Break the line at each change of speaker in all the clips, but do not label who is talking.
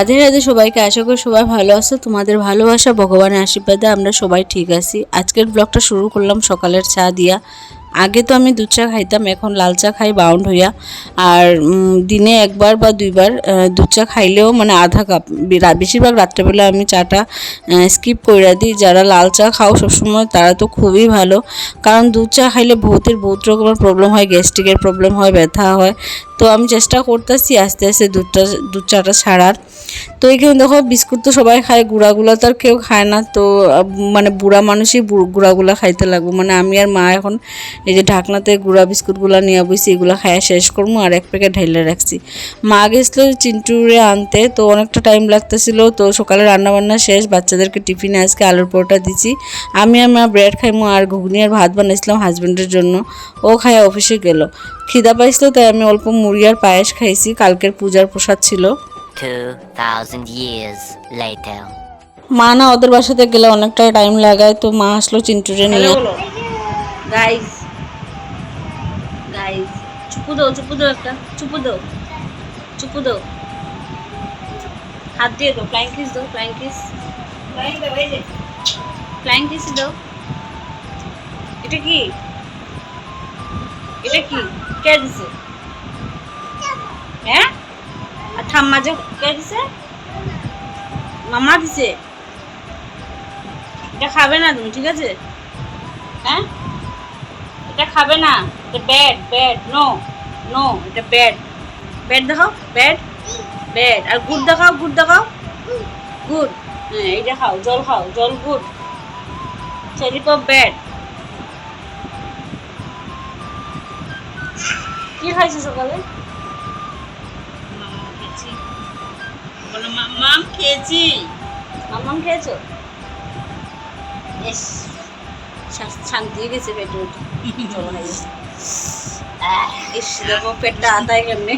রাধে রাধে সবাইকে আশা করি সবাই ভালো আছো। তোমাদের ভালোবাসা, ভগবানের আশীর্বাদে আমরা সবাই ঠিক আছি। আজকের ব্লগটা শুরু করলাম সকালের চা দিয়া। আগে তো আমি দুধ চা খাইতাম, এখন লাল চা খাই বাউন্ড হইয়া। আর দিনে একবার বা দুইবার দুধ চা খাইলেও মানে আধা কাপ। বেশিরভাগ রাত্রেবেলা আমি চাটা স্কিপ করে দিই। যারা লাল চা খাও সবসময়, তারা তো খুবই ভালো। কারণ দুধ চা খাইলে বহুতের, বহুত রকমের প্রবলেম হয় গ্যাস্ট্রিকের প্রবলেম হয়, ব্যথা হয়। তো আমি চেষ্টা করতেছি আস্তে আস্তে দুধটা, দুধ চাটা ছাড়ার। তো এখানে দেখো বিস্কুট তো সবাই খায়, গুঁড়াগুলো তো আর কেউ খায় না। তো মানে বুড়া মানুষই গুঁড়াগুলা খাইতে লাগবো। মানে আমি আর মা এখন এই যে ঢাকনাতে গুঁড়া বিস্কুটগুলো নিয়ে বসি এগুলো খাইয়া শেষ করব আর এক প্যাকেট ঢেলে রাখছি। মা গেছিল চিন্টুরে আনতে, তো অনেকটা টাইম লাগতেছিল। তো সকালে রান্না বান্না শেষ, বাচ্চাদেরকে টিফিনে আজকে আলুর পরোটা দিছি। আমি আর মা ব্রেড খাইমো আর ঘুগনি আর ভাত বানাইছিলাম হাজব্যান্ডের জন্য। ও খাইয়া অফিসে গেল। খিদা পাইছিল, তাই আমি অল্প মুড়ি আর পায়েস খাইছি। কালকের পূজার প্রসাদ ছিল।
2,000 years later.
মা না ওদের বাসাতে গেলে অনেকটা টাইম লাগায় তো মা আসলো চিন্টুরে নিয়ে। গাইস গাইস চুপু দাও চুপু দাও একটা চুপু দাও চুপু দাও। হাত দিয়ে দাও ফ্লাইং কিস দাও ফ্লাইং কিস ফ্লাইং কিস দাও। এটা কি? এটা কি? কে দিছে? হ্যাঁ? ঠাম্মা যে কে দিছে মামা দিছে। এটা খাবে না তুমি, ঠিক আছে? হ্যাঁ? এটা খাবে না, এটা ব্যাড ব্যাড নো নো এটা ব্যাড ব্যাড দেখাও ব্যাড ব্যাড আর গুড দেখাও গুড দেখাও। গুড। হ্যাঁ এইটা খাও, জল খাও, জল গুড। চেরি পপ ব্যাড কি খাইছো সকালে? বলো মামাম খেয়েছি। মামাম খেয়েছো? এস শা- শান্তি হয়ে গেছে পেটে চলো খাই ইস দেখো পেটটা কেমনে?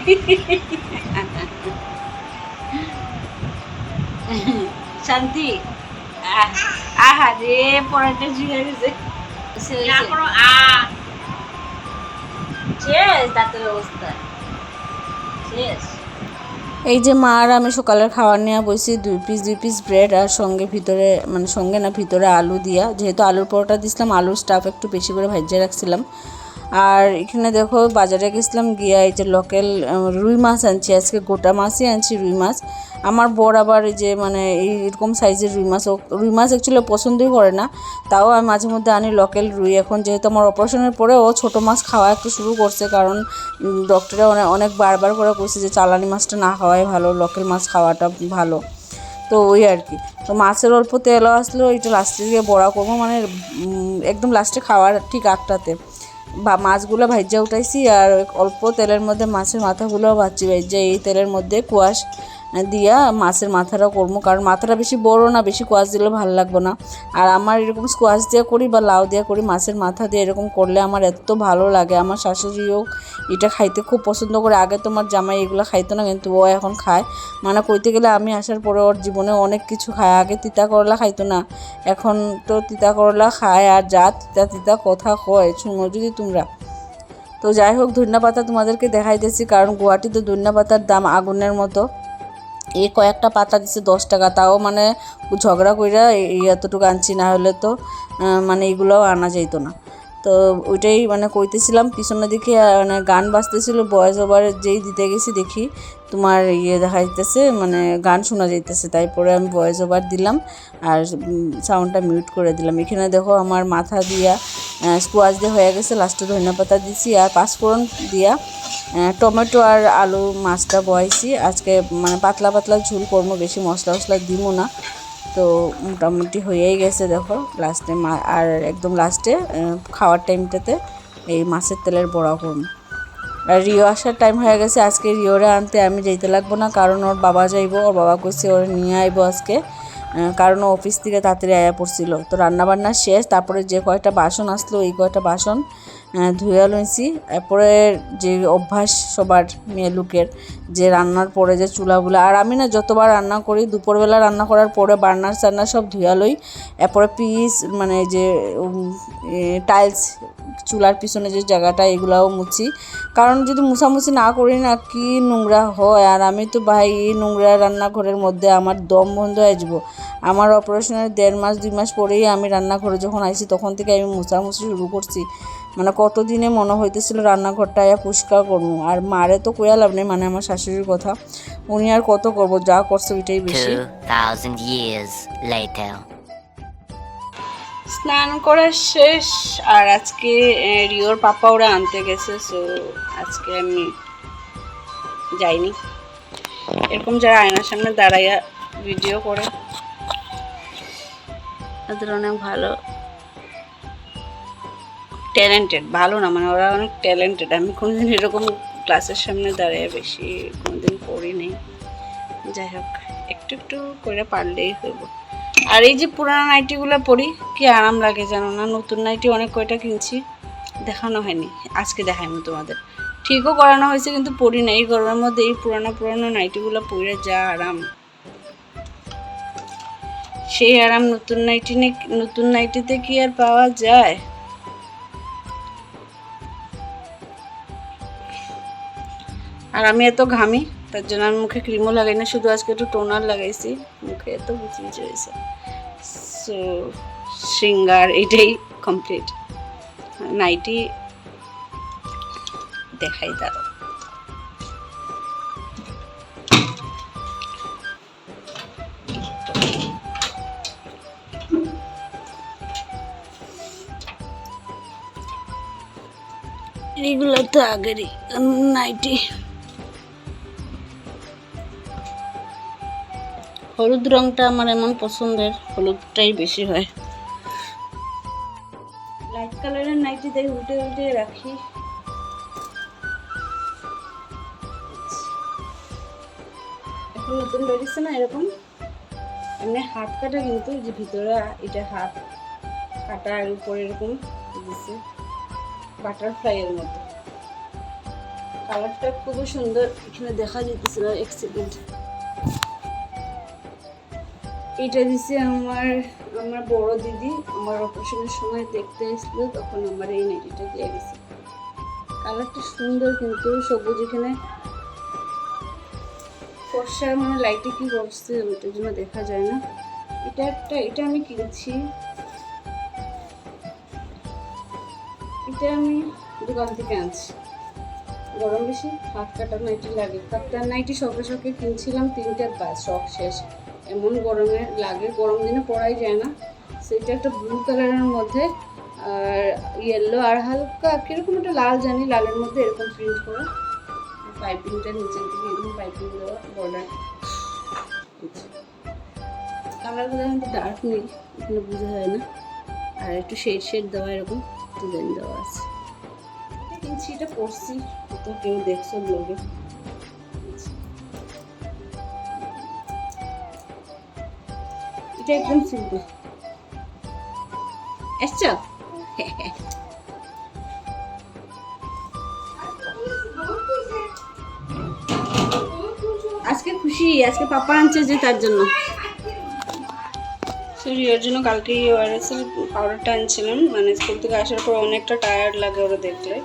শান্তি? আহ, আহা রে পড়াটা ঝুলে গেছে। শেষ দাঁতের অবস্থা। শেষ। এই যে মা আর আমি সকালের খাবার নিয়ে বসি, দুই পিস দুই পিস ব্রেড আর সঙ্গে ভিতরে মানে সঙ্গে না, ভিতরে আলু দিয়া। যেহেতু আলুর পরোটা দিছিলাম, আলুর স্টাফ একটু বেশি করে ভাজিয়ে রাখছিলাম। আর এখানে দেখো বাজারে গেছিলাম গিয়া এই যে লোকাল রুই মাছ আনছি। আজকে গোটা মাছই আনছি রুই মাছ। আমার বর আবার যে মানে এই এরকম সাইজের রুই মাছ রুই মাছ অ্যাকচুয়ালি পছন্দই করে না। তাও আমি মাঝে মধ্যে আনি লোকাল রুই। এখন যেহেতু আমার অপারেশনের পরে ও ছোটো মাছ খাওয়া একটু শুরু করছে কারণ ডক্টরে অনেক অনেক বারবার করে কইছে যে চালানি মাছটা না খাওয়াই ভালো লোকাল মাছ খাওয়াটা ভালো। তো ওই আর কি। তো মাছের অল্প তেলও আসলো এটা লাস্টে গিয়ে বড়া করব। মানে একদম লাস্টে খাওয়ার ঠিক আটটাতে। বা মাছগুলো ভাজ্যা উঠাইছি আর অল্প তেলের মধ্যে মাছের মাথাগুলো ভাজছি, ভাজ্যা এই তেলের মধ্যে কুয়াশ দিয়া মাছের মাথাটা করব, কারণ মাথাটা বেশি বড় না, বেশি কোয়াশ দিলে ভালো লাগবে না। আর আমার এরকম স্কোয়াশ দিয়ে করি বা লাউ দিয়ে করি, মাছের মাথা দিয়ে এরকম করলে আমার এত ভালো লাগে। আমার শাশুড়িও এটা খাইতে খুব পছন্দ করে। আগে তোমার জামাই এগুলো খাইতো না, কিন্তু ও এখন খায়। মানে কইতে গেলে আমি আসার পরে ওর জীবনে অনেক কিছু খায়। আগে তিতা করলা খাইতো না, এখন তো তিতা করলা খায়। আর যা তিতা তিতা কথা কয়, শুনো যদি তোমরা। তো যাই হোক ধন্যা পাতা তোমাদেরকে দেখাইতেছি, কারণ গুয়াহাটিতে ধন্যা পাতার দাম আগুনের মতো। এই কয়েকটা পাতা দিছে, দশ টাকা। তাও মানে ঝগড়া কইরা এতটুকু আনছি, না হলে তো মানে এগুলোও আনা যাইতো না। তো ওইটাই মানে কইতেছিলাম, পিছনের দিকে মানে গান বাজতেছিল বয়স ওভার যেই দিতে গেছি দেখি। তোমার ইয়ে দেখা যাইতেছে মানে গান শোনা যাইতেছে তারপরে আমি ভয়েস ওভার দিলাম আর সাউন্ডটা মিউট করে দিলাম। এখানে দেখো আমার মাথা দিয়া স্কোয়াশ দিয়ে হয়ে গেছে লাস্টে ধনিয়া পাতা দিছি আর পাঁচফোড়ন দিয়া টমেটো আর আলু মাছটা বয়াইছি। আজকে মানে পাতলা পাতলা ঝুল করব, বেশি মশলা টশলা দিব না। তো মোটামুটি হয়েই গেছে দেখো লাস্টে আর একদম লাস্টে খাওয়ার টাইমটাতে এই মাছের তেলের বড়া করব। রিও আসার টাইম হয়ে গেছে, আজকে রিওরে আনতে আমি যেতে লাগবো না, কারণ ওর বাবা যাইবো, ওর বাবা কইছে ওর নিয়ে আইবো আজকে। কারণ অফিস থেকে তাড়াতাড়ি আয়া পড়ছিল। তো রান্নাবান্না শেষ, তারপরে যে কয়টা বাসন আসলো, এই কয়টা বাসন ধুয়ে লইছি এরপরে যে অভ্যাস সবার মেয়ে লোকের, যে রান্নার পরে যে চুলাগুলো, আর আমি না যতবার রান্না করি, দুপুরবেলা রান্না করার পরে বার্নার, সার্নার সব ধুয়া লই এরপরে পিস মানে যে টাইলস
চুলার পিছনে যে জায়গাটা, এগুলাও মুছি। কারণ যদি মুছামুছি না করি না, কি নোংরা হয়? আর আমি তো ভাই, এই নোংরা রান্নাঘরের মধ্যে আমার দম বন্ধ হয়ে যাব। আমার অপারেশনের দেড় মাস, দুই মাস পরেই আমি রান্নাঘরে যখন আইছি, তখন থেকে আমি মুছামুছি শুরু করছি। মানে কতদিনে মনে হইতেছিল রান্নাঘরটা আয়া পরিষ্কার করব আর মারে তো কইয়া লাভ নেই মানে আমার শাশুড়ির কথা। উনি আর কত করব যা করছে ওইটাই বেশি।
2,000 years later.
স্নান করা শেষ আর আজকে রিওর পাপা ওরা আনতে গেছে সো আজকে আমি যাইনি। এরকম যারা আয়নার সামনে দাঁড়াইয়া ভিডিও করে তাদের অনেক ভালো ট্যালেন্টেড ভালো না মানে ওরা অনেক ট্যালেন্টেড আমি কোনোদিন এরকম ক্লাসের সামনে দাঁড়িয়ে বেশি কোনোদিন করিনি। যাই হোক, একটু একটু করে পারলেই হইব। আর এই যে পুরানো নাইটিগুলো পরি, কি আরাম লাগে জানো না? নতুন নাইটি অনেক কয়টা কিনছি, দেখানো হয়নি। আজকে দেখাইনি তোমাদের। ঠিকও করানো হয়েছে, কিন্তু পরি না। এই গরমের মধ্যে এই পুরানো পুরানো নাইটিগুলো পরে যা আরাম। সেই আরাম নতুন নাইটি নতুন নাইটিতে কি আর পাওয়া যায়? আর আমি এত ঘামি, তার জন্য আমি মুখে ক্রিমও লাগাই না, শুধু আজকে একটু টোনার লাগাইছি। মুখে এত বুচি হয়েছে। সো শৃঙ্গার এটাই কমপ্লিট নাইটি দেখাই তারও এগুলো তো আগেরই নাইটি। হলুদ রংটা আমার এমন পছন্দের, হলুদটাই বেশি হয়। লাইট কালারের নাইটি তাই উল্টে উল্টে রাখি এখন নতুন বেরিয়েছে না এরকম? এমনি হাত কাটা কিন্তু যে ভিতরে এটা হাত কাটা আর উপরে এরকম দিচ্ছে বাটারফ্লাই এর মতো। কালারটা খুবই সুন্দর, এখানে দেখা যেতেছিল এক সেকেন্ড এটা দিছে আমার আমার বড় দিদি। আমার অপারেশনের সময় দেখতে এসেছিল, তখন আমার এই নাইটিটা দিয়ে গেছে কালারটা সুন্দর কিন্তু, সবুজ এখানে। ফর্সার মানে লাইটে কি করছে ওটার জন্য দেখা যায় না। এটা একটা, এটা আমি কিনছি। এটা আমি দোকান থেকে আনছি। গরম বেশি, হাত কাটা নাইটি লাগে। কাপ্তান নাইটি শখে শখে কিনছিলাম, তিনটে বাস শখ শেষ। এমন গরমে লাগে, গরম দিনে পরাই যায় না। সেটা একটা ব্লু কালারের মধ্যে, আর ইয়েলো আর হালকা, কীরকম একটা লাল জানি, লালের মধ্যে এরকম প্রিন্ট করা। পাইপিংটা নিচের দিকে, এরকম পাইপিং দেওয়া বর্ডার কালারগুলো কিন্তু ডার্ক নেই, এখানে বোঝা যায় না। আর একটু শেড শেড দেওয়া, এরকম ডিজাইন দেওয়া আছে। কিনছি এটা পরছি তো কেউ দেখছ ব্লগে এটা একদম সিম্পল এসছো? আজকে খুশি আজকে পাপা আনছে যে তার জন্য। সরি ওর জন্য কালকে ওআরএস এর পাউডারটা আনছিলাম। মানে স্কুল থেকে আসার পর অনেকটা টায়ার্ড লাগে ওরা দেখলে।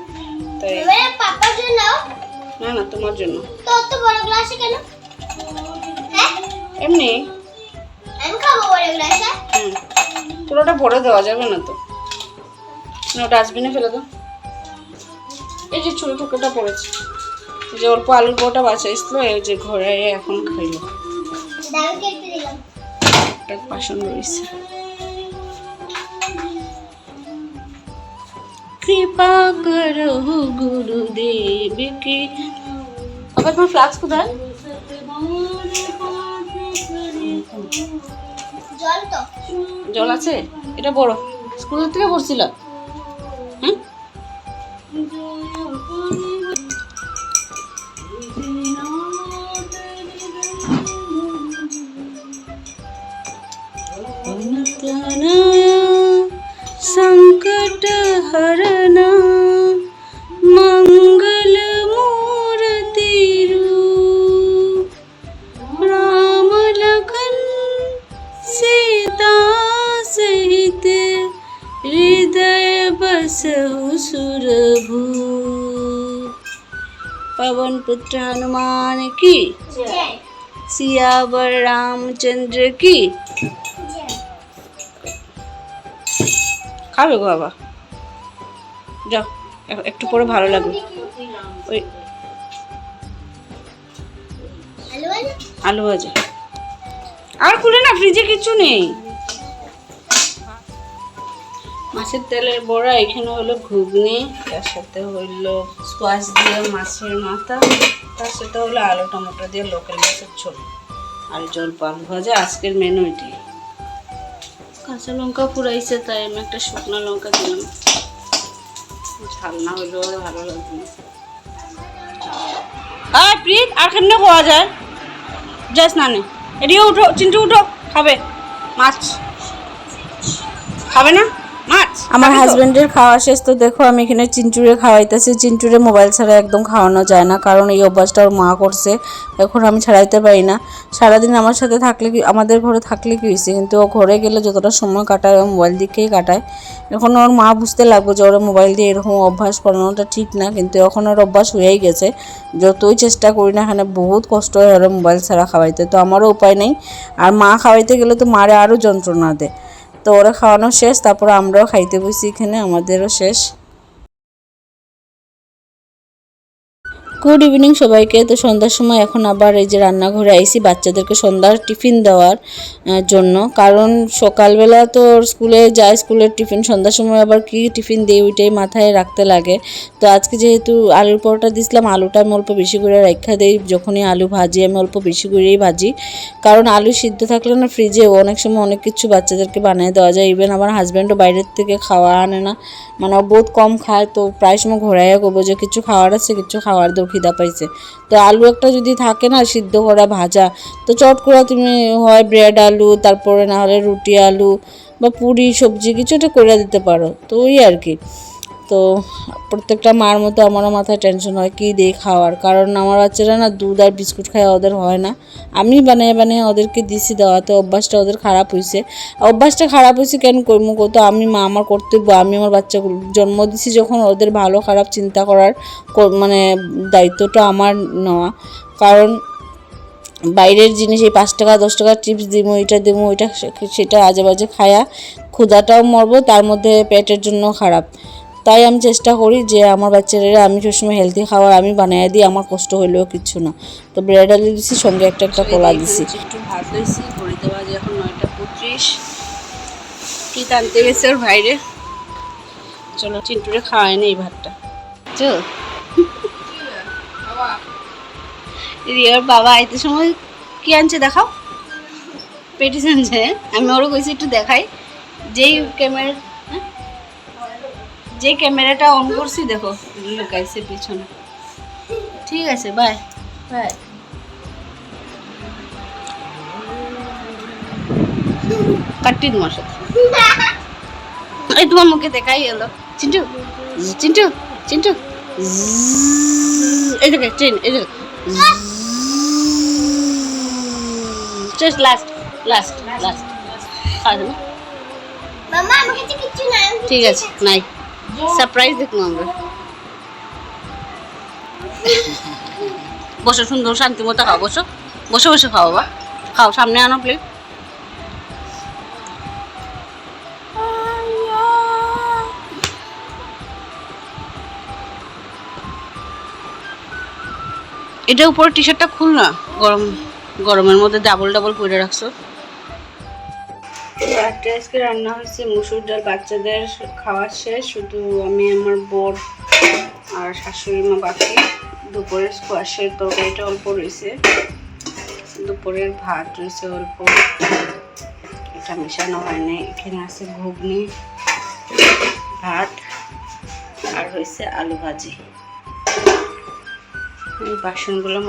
তাই
পাপার জন্য?
না না তোমার জন্য।
তো অত বড় গ্লাসে কেন? হ্যাঁ?
এমনি। হুম পুরোটা ভরে দেওয়া যাবে না তো। ডাস্টবিনে ফেলে দাও। এই যে ছোটো টুকরোটা পড়েছে। যে অল্প আলুর বড়টা বাঁচাইছিল, এই যে ঘরে এখন খাইলো। বাসন রয়েছে। কৃপা করো গুরুদেব কি আবার তোমার ফ্লাক্স কোথায়?
জল
আছে? এটা বড়। স্কুল থেকে পড়ছিল बसहुसुरभू
पवन पुत्र हनुमान की। सियावर রামচন্দ্র की। খাবে গো বাবা যাও একটু পরে ভালো লাগবে ওই
আলু
ভাজা? আর খুলে না ফ্রিজে কিছু নেই। মাছের তেলের বড়া, এখানে হলো ঘুগনি, তার সাথে হইল স্কোয়াশ দিয়ে মাছের মাথা, তার সাথে হলো আলু টমেটো দিয়ে লোকাল মাছের ঝোল আর জল আলু ভাজা। আজকের মেনু এটি। কাঁচা লঙ্কা পুরাইছে তাই আমি একটা শুকনো লঙ্কা দিলাম। ঝাল না হইলেও ভালো লাগবে আর প্রীত, আর কেমনে খাওয়া যায়? যাস না নে এদিকে উঠো, চিন্টু উঠো, খাবে। মাছ। খাবে না? আমার হাজবেন্ডের খাওয়া শেষ তো দেখো আমি এখানে চিন্টুরে খাওয়াইতেছি। চিন্টুরে মোবাইল ছাড়া একদম খাওয়ানো যায় না কারণ এই অভ্যাসটা ওর মা করছে। এখন আমি ছাড়াইতে পারি না। সারাদিন আমার সাথে থাকলে কি আমাদের ঘরে থাকলে কি হয়েছে কিন্তু ও ঘরে গেলে যতটা সময় কাটায় ও মোবাইল দিকেই কাটায়। এখন ওর মা বুঝতে লাগবে যে ওরা মোবাইল দিয়ে এরকম অভ্যাস করানোটা ঠিক না কিন্তু এখন ওর অভ্যাস হয়েই গেছে। যতই চেষ্টা করি না এখানে বহুত কষ্ট হয় ওরা মোবাইল ছাড়া খাওয়াইতে। তো আমারও উপায় নেই। আর মা খাওয়াইতে গেলে তো মারে আরও যন্ত্রণা দেয়। তো ওরা খাওয়ানো শেষ তারপর আমরাও খাইতে বসি এখানে আমাদেরও শেষ। গুড ইভিনিং সবাইকে। তো সন্ধ্যার সময় এখন আবার এই যে রান্নাঘরে আইসি, বাচ্চাদেরকে সন্ধ্যার টিফিন দেওয়ার জন্য। কারণ সকালবেলা তো স্কুলে যায়, স্কুলের টিফিন, সন্ধ্যার সময় আবার কি টিফিন দিই ওইটাই মাথায় রাখতে লাগে। তো আজকে যেহেতু আলুর পরোটা দিছিলাম, আলুটা আমি অল্প বেশি করে রাখা দিই, যখনই আলু ভাজি, আমি অল্প বেশি করেই ভাজি। কারণ আলু সিদ্ধ থাকলে না ফ্রিজে অনেক সময় অনেক কিছু বাচ্চাদেরকে বানিয়ে দেওয়া যায়। ইভেন আমার হাজব্যান্ডও বাইরের থেকে খাওয়া আনে না। মানে বহুত কম খায়, তো প্রায় সময় ঘোরাইয়া করব যে কিছু খাওয়ার আছে, কিছু খাওয়ার খিদা পাইছে। তো আলু একটা যদি থাকে না, সিদ্ধ করা ভাজা, তো চট করে তুমি হয় ব্রেড আলু, তারপরে না হলে রুটি আলু বা পুরি, সবজি, কিছু একটা করে দিতে পারো। তো ওই আর কি। তো প্রত্যেকটা মার মতো আমারও মাথায় টেনশন হয় কী দিয়ে খাওয়ার। কারণ আমার বাচ্চারা না দুধ আর বিস্কুট খায় ওদের হয় না। আমি বানিয়ে বানিয়ে ওদেরকে দিছি দেওয়াতে, অভ্যাসটা ওদের খারাপ হয়েছে অভ্যাসটা খারাপ হয়েছে কেন করব কত আমি মা আমার কর্তব্য, আমি আমার বাচ্চাগুলো জন্ম দিছি যখন ওদের ভালো খারাপ চিন্তা করার কর- মানে দায়িত্বটা আমার নেওয়া। কারণ বাইরের জিনিস, এই পাঁচ টাকা, দশ টাকা চিপস দিমো, এটা দিমো, ওইটা সেটা আজে বাজে খায়া ক্ষুধাটাও মরবো, তার মধ্যে পেটের জন্য খারাপ। তাই আমি চেষ্টা করি যে আমার বাচ্চারা আমি সবসময় হেলদি খাবার আমি বানিয়ে দিই, আমার কষ্ট হইলেও কিচ্ছু না। তো ব্রেড আলু দিছি সঙ্গে একটা একটা কলা দিছি। একটু ভাত দিয়েছি ঘড়িতে বাজে এখন নয়টা পঁচিশ। কি টানতে গেছে ওর বাইরে চলো, চিন্টুরে খাওয়াই না এই ভাতটা। চল। রিয়ার বাবা আইতে সময় কি আনছে দেখাও? পেটিস আনছে আমি ওরও কইছি একটু দেখাই। যেই ক্যামেরা যে ক্যামেরাটা অন করছি দেখো লুকাইছে পিছনে। ঠিক আছে বাই বাই কাটি তোমার সাথে। এই তোমার মুখে দেখাই এলো। চিন্টু চিন্টু চিন্টু। এই দেখে ট্রেন এই দেখে। জাস্ট লাস্ট লাস্ট লাস্ট ঠিক আছে নাই। সারপ্রাইজ দেখব আমরা। বসো, সুন্দর, শান্তি মতো খাও, বসো। বসে বসে, খাও বা খাও, সামনে আনো প্লেট এটা উপরে টি শার্টটা খুল না গরম, গরমের মধ্যে ডাবল ডাবল পরে রাখছো। রাত্রে আজকে রান্না হয়েছে মুসুর ডাল, বাচ্চাদের খাওয়া শেষ। শুধু আমি, আমার বর আর শাশুড়ি, মা বাকি দুপুরের স্কোয়াশের তরকারিটা অল্প রয়েছে। দুপুরের ভাত রয়েছে অল্প। এটা মেশানো হয়নি। এখানে আছে ঘুগনি, ভাত আর হয়েছে আলু ভাজি। বাসনগুলো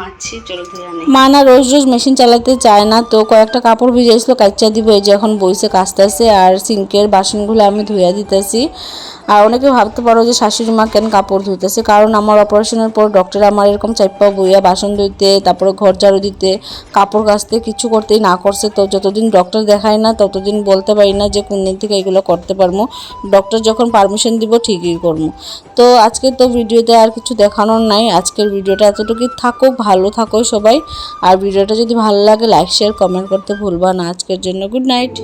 চলো ধুয়ে মা না রোজ রোজ মেশিন চালাতে চায় না, তো কয়েকটা কাপড় ভিজেছিল কাচ্চা দিব, এই যে এখন বইসে কাচতেছে আর সিঙ্কের বাসনগুলো আমি ধুয়ে দিতেছি। আর অনেকে ভাবতে পারো যে শাশুড়ি মা কেন কাপড় ধুতেছে কারণ আমার অপারেশনের পর ডক্টর আমার এরকম চাইপা বইয়া বাসন ধুইতে, তারপরে ঘর ঝাড়ু দিতে, কাপড় কাচতে কিছু করতেই না করছে। তো যতদিন ডক্টর দেখায় না, ততদিন বলতে পারি না যে কোন দিন থেকে এগুলো করতে পারব। ডক্টর যখন পারমিশন দিব, ঠিকই করব। তো আজকে তো ভিডিওতে আর কিছু দেখানোর নাই। আজকের ভিডিওটা এতটুকুই। থাকুক ভালো থাকো সবাই। আর ভিডিওটা যদি ভালো লাগে লাইক শেয়ার কমেন্ট করতে ভুলবা না। আজকের জন্য গুড নাইট